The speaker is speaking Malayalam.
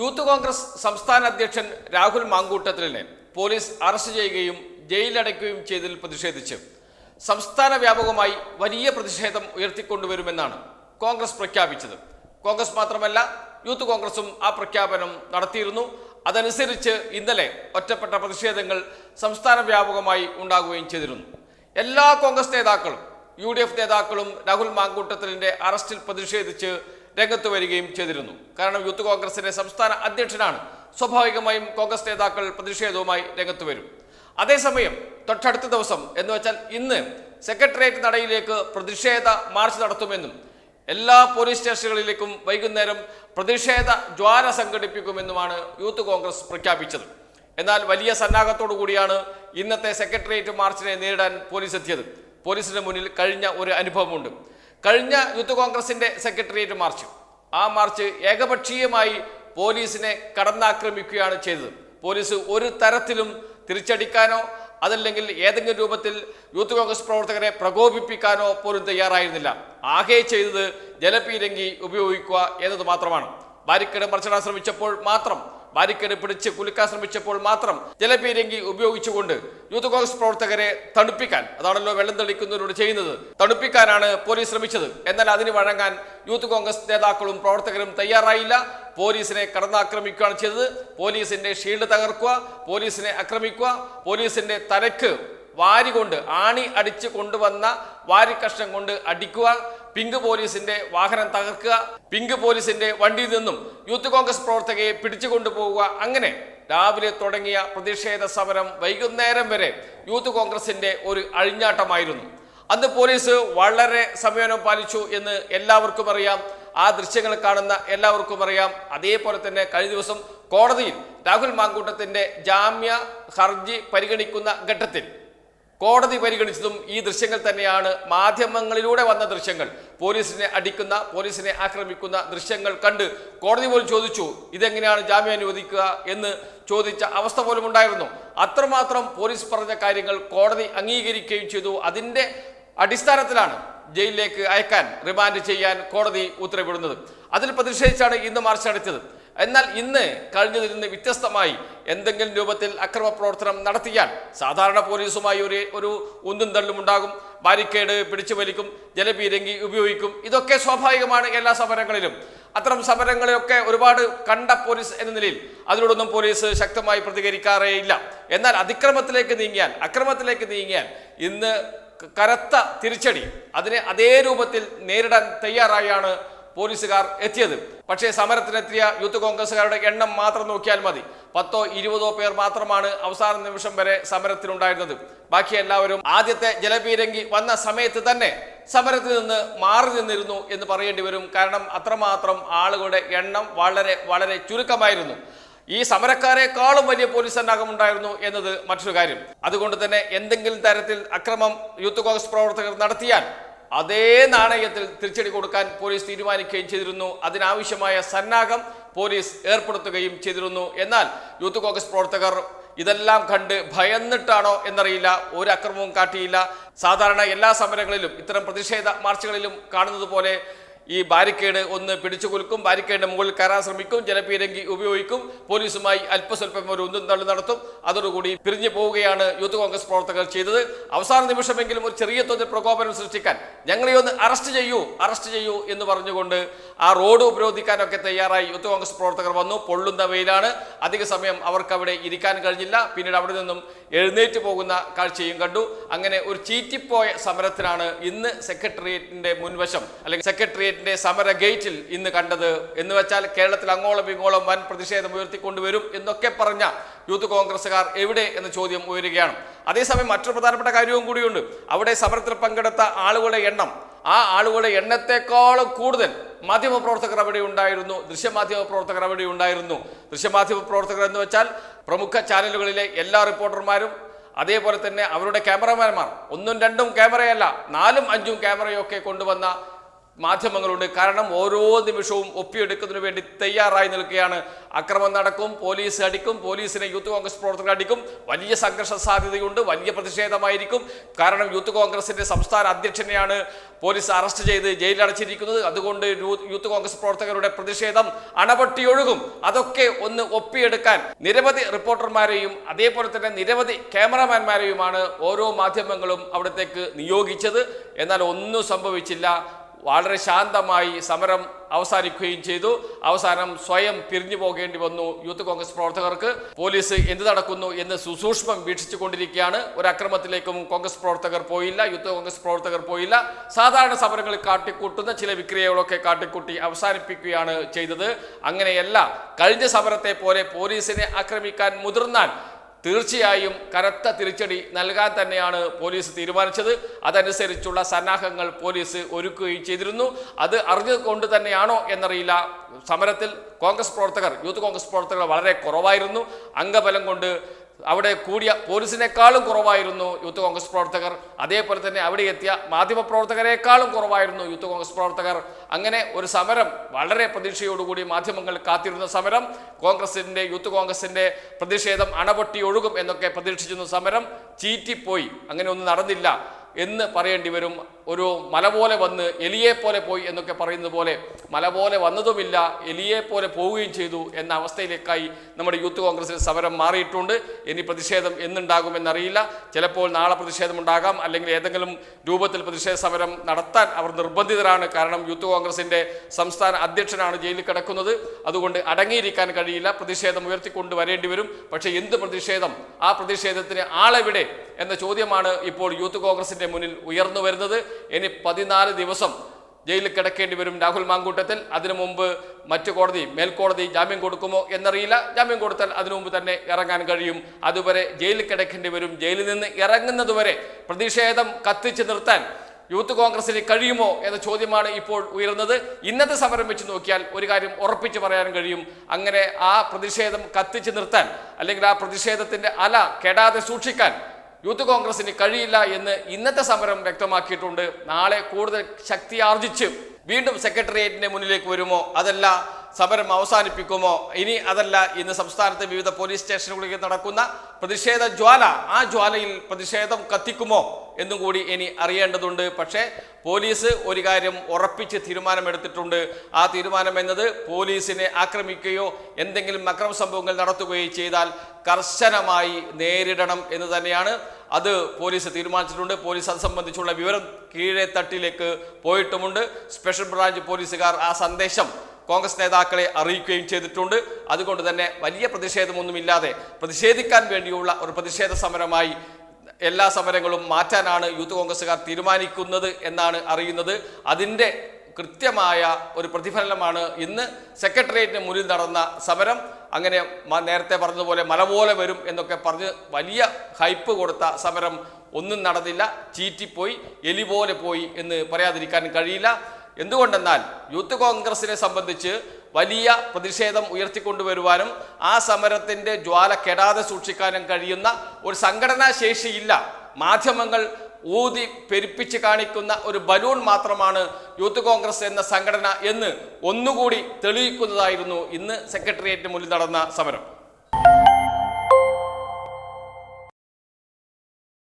യൂത്ത് കോൺഗ്രസ് സംസ്ഥാന അധ്യക്ഷൻ രാഹുൽ മാങ്കൂട്ടത്തിലിനെ പോലീസ് അറസ്റ്റ് ചെയ്യുകയും ജയിലിലടയ്ക്കുകയും ചെയ്തതിൽ പ്രതിഷേധിച്ച് സംസ്ഥാന വ്യാപകമായി വലിയ പ്രതിഷേധം ഉയർത്തിക്കൊണ്ടുവരുമെന്നാണ് കോൺഗ്രസ് പ്രഖ്യാപിച്ചത്. കോൺഗ്രസ് മാത്രമല്ല യൂത്ത് കോൺഗ്രസും ആ പ്രഖ്യാപനം നടത്തിയിരുന്നു. അതനുസരിച്ച് ഇന്നലെ ഒറ്റപ്പെട്ട പ്രതിഷേധങ്ങൾ സംസ്ഥാന വ്യാപകമായി ഉണ്ടാകുകയും ചെയ്തിരുന്നു. എല്ലാ കോൺഗ്രസ് നേതാക്കളും യു നേതാക്കളും രാഹുൽ മാങ്കൂട്ടത്തിലിന്റെ അറസ്റ്റിൽ പ്രതിഷേധിച്ച് രംഗത്ത് വരികയും ചെയ്തിരുന്നു. കാരണം യൂത്ത് കോൺഗ്രസിന്റെ സംസ്ഥാന അധ്യക്ഷനാണ്. സ്വാഭാവികമായും കോൺഗ്രസ് നേതാക്കൾ പ്രതിഷേധവുമായി രംഗത്ത് വരും. അതേസമയം തൊട്ടടുത്ത ദിവസം എന്ന് വെച്ചാൽ ഇന്ന് സെക്രട്ടേറിയറ്റ് നടയിലേക്ക് പ്രതിഷേധ മാർച്ച് നടത്തുമെന്നും എല്ലാ പോലീസ് സ്റ്റേഷനുകളിലേക്കും വൈകുന്നേരം പ്രതിഷേധ ജ്വാല സംഘടിപ്പിക്കുമെന്നുമാണ് യൂത്ത് കോൺഗ്രസ് പ്രഖ്യാപിച്ചത്. എന്നാൽ വലിയ സന്നാഹത്തോടു കൂടിയാണ് ഇന്നത്തെ സെക്രട്ടേറിയറ്റ് മാർച്ചിനെ നേരിടാൻ പോലീസ് എത്തിയത്. പോലീസിന് മുന്നിൽ കഴിഞ്ഞ ഒരു അനുഭവമുണ്ട്. കഴിഞ്ഞ യൂത്ത് കോൺഗ്രസിന്റെ സെക്രട്ടേറിയറ്റ് മാർച്ച്. ആ മാർച്ച് ഏകപക്ഷീയമായി പോലീസിനെ കടന്നാക്രമിക്കുകയാണ് ചെയ്തത്. പോലീസ് ഒരു തരത്തിലും തിരിച്ചടിക്കാനോ അതല്ലെങ്കിൽ ഏതെങ്കിലും രൂപത്തിൽ യൂത്ത് കോൺഗ്രസ് പ്രവർത്തകരെ പ്രകോപിപ്പിക്കാനോ പോലും തയ്യാറായിരുന്നില്ല. ആകെ ചെയ്തത് ജലപീരങ്കി ഉപയോഗിക്കുക എന്നത് മാത്രമാണ്. ബാരിക്കേഡ് മറിച്ചിടാൻ ശ്രമിച്ചപ്പോൾ മാത്രം ബാരിക്കേഡ് പിടിച്ച് കുലുക്കാൻ ശ്രമിച്ചപ്പോൾ മാത്രം ജലപീരങ്കി ഉപയോഗിച്ചുകൊണ്ട് യൂത്ത് കോൺഗ്രസ് പ്രവർത്തകരെ തണുപ്പിക്കാൻ അതാണല്ലോ വെള്ളം തെളിക്കുന്നതിലൂടെ ചെയ്യുന്നത് തണുപ്പിക്കാനാണ് പോലീസ് ശ്രമിച്ചത്. എന്നാൽ അതിന് വഴങ്ങാൻ യൂത്ത് കോൺഗ്രസ് നേതാക്കളും പ്രവർത്തകരും തയ്യാറായില്ല. പോലീസിനെ കടന്നാക്രമിക്കുകയാണ് ചെയ്തത്. പോലീസിന്റെ ഷീൽഡ് തകർക്കുക പോലീസിനെ ആക്രമിക്കുക പോലീസിന്റെ തലക്ക് വാരി കൊണ്ട് ആണി അടിച്ച് കൊണ്ടുവന്ന വാരിക്കഷ്ണം കൊണ്ട് അടിക്കുക പിങ്ക് പോലീസിന്റെ വാഹനം തകർക്കുക പിങ്ക് പോലീസിന്റെ വണ്ടിയിൽ നിന്നും യൂത്ത് കോൺഗ്രസ് പ്രവർത്തകയെ പിടിച്ചുകൊണ്ടുപോവുക അങ്ങനെ രാവിലെ തുടങ്ങിയ പ്രതിഷേധ സമരം വൈകുന്നേരം വരെ യൂത്ത് കോൺഗ്രസിന്റെ ഒരു അഴിഞ്ഞാട്ടമായിരുന്നു. അന്ന് പോലീസ് വളരെ സംയമനം പാലിച്ചു എന്ന് എല്ലാവർക്കും അറിയാം. ആ ദൃശ്യങ്ങൾ കാണുന്ന എല്ലാവർക്കും അറിയാം. അതേപോലെ തന്നെ കഴിഞ്ഞ ദിവസം കോടതിയിൽ രാഹുൽ മാങ്കൂട്ടത്തിന്റെ ജാമ്യ ഹർജി പരിഗണിക്കുന്ന ഘട്ടത്തിൽ കോടതി പരിഗണിച്ചതും ഈ ദൃശ്യങ്ങൾ തന്നെയാണ് മാധ്യമങ്ങളിലൂടെ വന്ന ദൃശ്യങ്ങൾ. പോലീസിനെ അടിക്കുന്ന പോലീസിനെ ആക്രമിക്കുന്ന ദൃശ്യങ്ങൾ കണ്ട് കോടതി പോലും ചോദിച്ചു ഇതെങ്ങനെയാണ് ജാമ്യം അനുവദിക്കുക? എന്ന് ചോദിച്ച അവസ്ഥ പോലും ഉണ്ടായിരുന്നു. അത്രമാത്രം പോലീസ് പറഞ്ഞ കാര്യങ്ങൾ കോടതി അംഗീകരിക്കുകയും ചെയ്തു. അതിന്റെ അടിസ്ഥാനത്തിലാണ് ജയിലിലേക്ക് അയക്കാൻ റിമാൻഡ് ചെയ്യാൻ കോടതി ഉത്തരവിടുന്നത്. അതിൽ പ്രതിഷേധിച്ചാണ് ഇന്ന് മാർച്ച് നടത്തിയത് എന്നാൽ ഇന്ന് കഴിഞ്ഞതിൽ നിന്ന് വ്യത്യസ്തമായി എന്തെങ്കിലും രൂപത്തിൽ അക്രമ പ്രവർത്തനം നടത്തിയാൽ സാധാരണ പോലീസുമായി ഒരു ഒരു ഉന്തും തള്ളും ഉണ്ടാകും. ബാരിക്കേഡ് പിടിച്ചു വലിക്കും ജലപീരങ്കി ഉപയോഗിക്കും. ഇതൊക്കെ സ്വാഭാവികമാണ് എല്ലാ സമരങ്ങളിലും. അത്തരം സമരങ്ങളെയൊക്കെ ഒരുപാട് കണ്ട പോലീസ് എന്ന നിലയിൽ അതിനോടൊന്നും പോലീസ് ശക്തമായി പ്രതികരിക്കാറേ ഇല്ല എന്നാൽ അതിക്രമത്തിലേക്ക് നീങ്ങിയാൽ അക്രമത്തിലേക്ക് നീങ്ങിയാൽ ഇന്ന് കരത്ത തിരിച്ചടി അതിനെ അതേ രൂപത്തിൽ നേരിടാൻ തയ്യാറായാണ് പോലീസുകാർ എത്തിയത്. പക്ഷേ സമരത്തിനെത്തിയ യൂത്ത് കോൺഗ്രസുകാരുടെ എണ്ണം മാത്രം നോക്കിയാൽ മതി. പത്തോ ഇരുപതോ പേർ മാത്രമാണ് അവസാന നിമിഷം വരെ സമരത്തിലുണ്ടായിരുന്നത്. ബാക്കി എല്ലാവരും ആദ്യത്തെ ജലപീരങ്കി വന്ന സമയത്ത് തന്നെ സമരത്തിൽ നിന്ന് മാറി നിന്നിരുന്നു എന്ന് പറയേണ്ടി വരും. കാരണം അത്രമാത്രം ആളുകളുടെ എണ്ണം വളരെ വളരെ ചുരുക്കമായിരുന്നു. ഈ സമരക്കാരെക്കാളും വലിയ പോലീസ് ഉണ്ടായിരുന്നു എന്നത് മറ്റൊരു കാര്യം. അതുകൊണ്ട് തന്നെ എന്തെങ്കിലും തരത്തിൽ അക്രമം യൂത്ത് കോൺഗ്രസ് പ്രവർത്തകർ നടത്തിയാൽ അതേ നാണയത്തിൽ തിരിച്ചടി കൊടുക്കാൻ പോലീസ് തീരുമാനിക്കുകയും ചെയ്തിരുന്നു. അതിനാവശ്യമായ സന്നാഹം പോലീസ് ഏർപ്പെടുത്തുകയും ചെയ്തിരുന്നു. എന്നാൽ യൂത്ത് കോൺഗ്രസ് പ്രവർത്തകർ ഇതെല്ലാം കണ്ട് ഭയന്നിട്ടാണോ എന്നറിയില്ല. ഒരു അക്രമവും കാട്ടിയില്ല. സാധാരണ എല്ലാ സമരങ്ങളിലും ഇത്തരം പ്രതിഷേധ മാർച്ചുകളിലും കാണുന്നത് പോലെ ഈ ബാരിക്കേഡ് ഒന്ന് പിടിച്ചു കുലുക്കും. ബാരിക്കേഡിന്റെ മുകളിൽ കയറാൻ ശ്രമിക്കും. ജലപീരങ്കി ഉപയോഗിക്കും. പോലീസുമായി അല്പസ്വല്പം ഒരു ഒന്നും തള്ളി നടത്തും. അതോടുകൂടി പിരിഞ്ഞു പോവുകയാണ് യൂത്ത് കോൺഗ്രസ് പ്രവർത്തകർ ചെയ്തത്. അവസാന നിമിഷമെങ്കിലും ഒരു ചെറിയ തോതിൽ പ്രകോപനം സൃഷ്ടിക്കാൻ ഞങ്ങളെ ഒന്ന് അറസ്റ്റ് ചെയ്യൂ അറസ്റ്റ് ചെയ്യൂ എന്ന് പറഞ്ഞുകൊണ്ട് ആ റോഡ് ഉപരോധിക്കാനൊക്കെ തയ്യാറായി യൂത്ത് കോൺഗ്രസ് പ്രവർത്തകർ വന്നു. പൊള്ളുന്ന വെയിലാണ്. അധിക സമയം അവർക്ക് അവിടെ ഇരിക്കാൻ കഴിഞ്ഞില്ല. പിന്നീട് അവിടെ നിന്നും എഴുന്നേറ്റ് പോകുന്ന കാഴ്ചയും കണ്ടു. അങ്ങനെ ഒരു ചീറ്റിപ്പോയ സമരത്തിനാണ് ഇന്ന് സെക്രട്ടേറിയറ്റിന്റെ മുൻവശം അല്ലെങ്കിൽ സെക്രട്ടേറിയറ്റിന്റെ സമര ഗേറ്റിൽ ഇന്ന് കണ്ടത് എന്ന് വെച്ചാൽ കേരളത്തിൽ അങ്ങോളം ഇങ്ങോളം വൻ പ്രതിഷേധം ഉയർത്തിക്കൊണ്ടുവരും എന്നൊക്കെ പറഞ്ഞ യൂത്ത് കോൺഗ്രസ്സുകാർ എവിടെ എന്ന ചോദ്യം ഉയരുകയാണ്. അതേസമയം മറ്റൊരു പ്രധാനപ്പെട്ട കാര്യവും കൂടിയുണ്ട്. അവിടെ സമരത്തിൽ പങ്കെടുത്ത ആളുകളുടെ എണ്ണം ആ ആളുകളുടെ എണ്ണത്തെക്കാളും കൂടുതൽ മാധ്യമപ്രവർത്തകർ അവിടെ ഉണ്ടായിരുന്നു ദൃശ്യമാധ്യമ പ്രവർത്തകർ അവിടെ ഉണ്ടായിരുന്നു. ദൃശ്യമാധ്യമ പ്രവർത്തകർ എന്ന് വെച്ചാൽ പ്രമുഖ ചാനലുകളിലെ എല്ലാ റിപ്പോർട്ടർമാരും അതേപോലെ തന്നെ അവരുടെ ക്യാമറമാൻമാർ. ഒന്നും രണ്ടും ക്യാമറയല്ല നാലും അഞ്ചും ക്യാമറയൊക്കെ കൊണ്ടുവന്ന മാധ്യമങ്ങളുണ്ട്. കാരണം ഓരോ നിമിഷവും ഒപ്പിയെടുക്കുന്നതിന് വേണ്ടി തയ്യാറായി നിൽക്കുകയാണ്. അക്രമം നടക്കും പോലീസ് അടിക്കും പോലീസിനെ യൂത്ത് കോൺഗ്രസ് പ്രവർത്തകർ അടിക്കും. വലിയ സംഘർഷ സാധ്യതയുണ്ട് വലിയ പ്രതിഷേധമായിരിക്കും. കാരണം യൂത്ത് കോൺഗ്രസിന്റെ സംസ്ഥാന അധ്യക്ഷനെയാണ് പോലീസ് അറസ്റ്റ് ചെയ്ത് ജയിലിലടച്ചിരിക്കുന്നത്. അതുകൊണ്ട് യൂത്ത് കോൺഗ്രസ് പ്രവർത്തകരുടെ പ്രതിഷേധം അണപട്ടിയൊഴുകും. അതൊക്കെ ഒന്ന് ഒപ്പിയെടുക്കാൻ നിരവധി റിപ്പോർട്ടർമാരെയും അതേപോലെ തന്നെ നിരവധി ക്യാമറാമാൻമാരെയുമാണ് ഓരോ മാധ്യമങ്ങളും അവിടത്തേക്ക് നിയോഗിച്ചത്. എന്നാൽ ഒന്നും സംഭവിച്ചില്ല. വളരെ ശാന്തമായി സമരം അവസാനിക്കുകയും ചെയ്തു. അവസാനം സ്വയം പിരിഞ്ഞു പോകേണ്ടി വന്നു യൂത്ത് കോൺഗ്രസ് പ്രവർത്തകർക്ക്. പോലീസ് എന്ത് നടക്കുന്നു എന്ന് സുസൂക്ഷ്മം വീക്ഷിച്ചു കൊണ്ടിരിക്കുകയാണ് ഒരു അക്രമത്തിലേക്കും കോൺഗ്രസ് പ്രവർത്തകർ പോയില്ല യൂത്ത് കോൺഗ്രസ് പ്രവർത്തകർ പോയില്ല. സാധാരണ സമരങ്ങളിൽ കാട്ടിക്കൂട്ടുന്ന ചില വിക്രിയകളൊക്കെ കാട്ടിക്കൂട്ടി അവസാനിപ്പിക്കുകയാണ് ചെയ്തത്. അങ്ങനെയല്ല കഴിഞ്ഞ സമരത്തെ പോലെ പോലീസിനെ ആക്രമിക്കാൻ മുതിർന്നാൽ തീർച്ചയായും കനത്ത തിരിച്ചടി നൽകാൻ തന്നെയാണ് പോലീസ് തീരുമാനിച്ചത്. അതനുസരിച്ചുള്ള സന്നാഹങ്ങൾ പോലീസ് ഒരുക്കുകയും ചെയ്തിരുന്നു. അത് അറിഞ്ഞുകൊണ്ട് തന്നെയാണോ എന്നറിയില്ല. സമരത്തിൽ കോൺഗ്രസ് പ്രവർത്തകർ യൂത്ത് കോൺഗ്രസ് പ്രവർത്തകർ വളരെ കുറവായിരുന്നു. അംഗബലം കൊണ്ട് അവിടെ കൂടിയ പോലീസിനേക്കാളും കുറവായിരുന്നു യൂത്ത് കോൺഗ്രസ് പ്രവർത്തകർ. അതേപോലെ തന്നെ അവിടെ എത്തിയ മാധ്യമ പ്രവർത്തകരെക്കാളും കുറവായിരുന്നു യൂത്ത് കോൺഗ്രസ് പ്രവർത്തകർ. അങ്ങനെ ഒരു സമരം വളരെ പ്രതീക്ഷയോടുകൂടി മാധ്യമങ്ങൾ കാത്തിരുന്ന സമരം കോൺഗ്രസിന്റെ യൂത്ത് കോൺഗ്രസിന്റെ പ്രതിഷേധം അണപൊട്ടി ഒഴുകും എന്നൊക്കെ പ്രതീക്ഷിച്ചിരുന്ന സമരം ചീറ്റിപ്പോയി അങ്ങനെ ഒന്നും നടന്നില്ല എന്ന് പറയേണ്ടി വരും. ഒരു മല പോലെ വന്ന് എലിയെ പോലെ പോയി എന്നൊക്കെ പറയുന്നത് പോലെ മല പോലെ വന്നതുമില്ല എലിയെ പോലെ പോവുകയും ചെയ്തു എന്ന അവസ്ഥയിലേക്കായി നമ്മുടെ യൂത്ത് കോൺഗ്രസിൽ സമരം മാറിയിട്ടുണ്ട്. ഇനി പ്രതിഷേധം എന്നുണ്ടാകുമെന്നറിയില്ല. ചിലപ്പോൾ നാളെ പ്രതിഷേധം ഉണ്ടാകാം. അല്ലെങ്കിൽ ഏതെങ്കിലും രൂപത്തിൽ പ്രതിഷേധ സമരം നടത്താൻ അവർ നിർബന്ധിതരാണ്. കാരണം യൂത്ത് കോൺഗ്രസിന്റെ സംസ്ഥാന അധ്യക്ഷനാണ് ജയിലിൽ കിടക്കുന്നത്. അതുകൊണ്ട് അടങ്ങിയിരിക്കാൻ കഴിയില്ല. പ്രതിഷേധം ഉയർത്തിക്കൊണ്ട് വരേണ്ടി വരും. പക്ഷേ എന്ത് പ്രതിഷേധം? ആ പ്രതിഷേധത്തിന് ആളെവിടെ? എന്ന ചോദ്യമാണ് ഇപ്പോൾ യൂത്ത് കോൺഗ്രസിന്റെ മുന്നിൽ ഉയർന്നു വരുന്നത്. ഇനി പതിനാല് ദിവസം ജയിലിൽ കിടക്കേണ്ടി വരും രാഹുൽ മാങ്കൂട്ടത്തിൽ. അതിനു മുമ്പ് മറ്റു കോടതി മേൽക്കോടതി ജാമ്യം കൊടുക്കുമോ എന്നറിയില്ല. ജാമ്യം കൊടുത്താൽ അതിനു മുമ്പ് തന്നെ ഇറങ്ങാൻ കഴിയും. അതുവരെ ജയിലിൽ കിടക്കേണ്ടി വരും. ജയിലിൽ നിന്ന് ഇറങ്ങുന്നതുവരെ പ്രതിഷേധം കത്തിച്ചു നിർത്താൻ യൂത്ത് കോൺഗ്രസിന് കഴിയുമോ എന്ന ചോദ്യമാണ് ഇപ്പോൾ ഉയർന്നത്. ഇന്നത്തെ സമരം വെച്ച് നോക്കിയാൽ ഒരു കാര്യം ഉറപ്പിച്ച് പറയാൻ കഴിയും. അങ്ങനെ ആ പ്രതിഷേധം കത്തിച്ചു നിർത്താൻ അല്ലെങ്കിൽ ആ പ്രതിഷേധത്തിന്റെ അല കെടാതെ സൂക്ഷിക്കാൻ യൂത്ത് കോൺഗ്രസിന് കഴിയില്ല എന്ന് ഇന്നത്തെ സമരം വ്യക്തമാക്കിയിട്ടുണ്ട്. നാളെ കൂടുതൽ ശക്തി ആർജിച്ച് വീണ്ടും സെക്രട്ടേറിയറ്റിന്റെ മുന്നിലേക്ക് വരുമോ? അതല്ല സമരം അവസാനിപ്പിക്കുമോ? ഇനി അതല്ല ഇന്ന് സംസ്ഥാനത്തെ വിവിധ പോലീസ് സ്റ്റേഷനുകളിൽ നടക്കുന്ന പ്രതിഷേധ ജ്വാല ആ ജ്വാലയിൽ പ്രതിഷേധം കത്തിക്കുമോ? എന്നും കൂടി ഇനി അറിയേണ്ടതുണ്ട്. പക്ഷേ പോലീസ് ഒരു കാര്യം ഉറപ്പിച്ച് തീരുമാനമെടുത്തിട്ടുണ്ട്. ആ തീരുമാനം എന്നത് പോലീസിനെ ആക്രമിക്കുകയോ എന്തെങ്കിലും അക്രമ സംഭവങ്ങൾ നടത്തുകയോ ചെയ്താൽ കർശനമായി നേരിടണം എന്ന് തന്നെയാണ്. അത് പോലീസ് തീരുമാനിച്ചിട്ടുണ്ട്. പോലീസ് അത് സംബന്ധിച്ചുള്ള വിവരം കീഴേ തട്ടിലേക്ക് പോയിട്ടുമുണ്ട്. സ്പെഷ്യൽ ബ്രാഞ്ച് പോലീസുകാർ ആ സന്ദേശം കോൺഗ്രസ് നേതാക്കളെ അറിയിക്കുകയും ചെയ്തിട്ടുണ്ട്. അതുകൊണ്ട് തന്നെ വലിയ പ്രതിഷേധമൊന്നുമില്ലാതെ പ്രതിഷേധിക്കാൻ വേണ്ടിയുള്ള ഒരു പ്രതിഷേധ സമരമായി എല്ലാ സമരങ്ങളും മാറ്റാനാണ് യൂത്ത് കോൺഗ്രസ്സുകാർ തീരുമാനിക്കുന്നത് എന്നാണ് അറിയുന്നത്. അതിന്റെ കൃത്യമായ ഒരു പ്രതിഫലനമാണ് ഇന്ന് സെക്രട്ടേറിയറ്റിന് മുന്നിൽ നടന്ന സമരം. അങ്ങനെ നേരത്തെ പറഞ്ഞതുപോലെ മല പോലെ വരും എന്നൊക്കെ പറഞ്ഞ് വലിയ ഹൈപ്പ് കൊടുത്ത സമരം ഒന്നും നടന്നില്ല. ചീറ്റിപ്പോയി എലി പോലെ പോയി എന്ന് പറയാതിരിക്കാൻ കഴിയില്ല. എന്തുകൊണ്ടെന്നാൽ യൂത്ത് കോൺഗ്രസിനെ സംബന്ധിച്ച് വലിയ പ്രതിഷേധം ഉയർത്തിക്കൊണ്ടുവരുവാനും ആ സമരത്തിന്റെ ജ്വാല കെടാതെ സൂക്ഷിക്കാനും കഴിയുന്ന ഒരു സംഘടനാ ശേഷിയില്ല. മാധ്യമങ്ങൾ ഊതി പെരുപ്പിച്ച് കാണിക്കുന്ന ഒരു ബലൂൺ മാത്രമാണ് യൂത്ത് കോൺഗ്രസ് എന്ന സംഘടന എന്ന് ഒന്നുകൂടി തെളിയിക്കുന്നതായിരുന്നു ഇന്ന് സെക്രട്ടേറിയറ്റിന് മുന്നിൽ നടന്ന സമരം.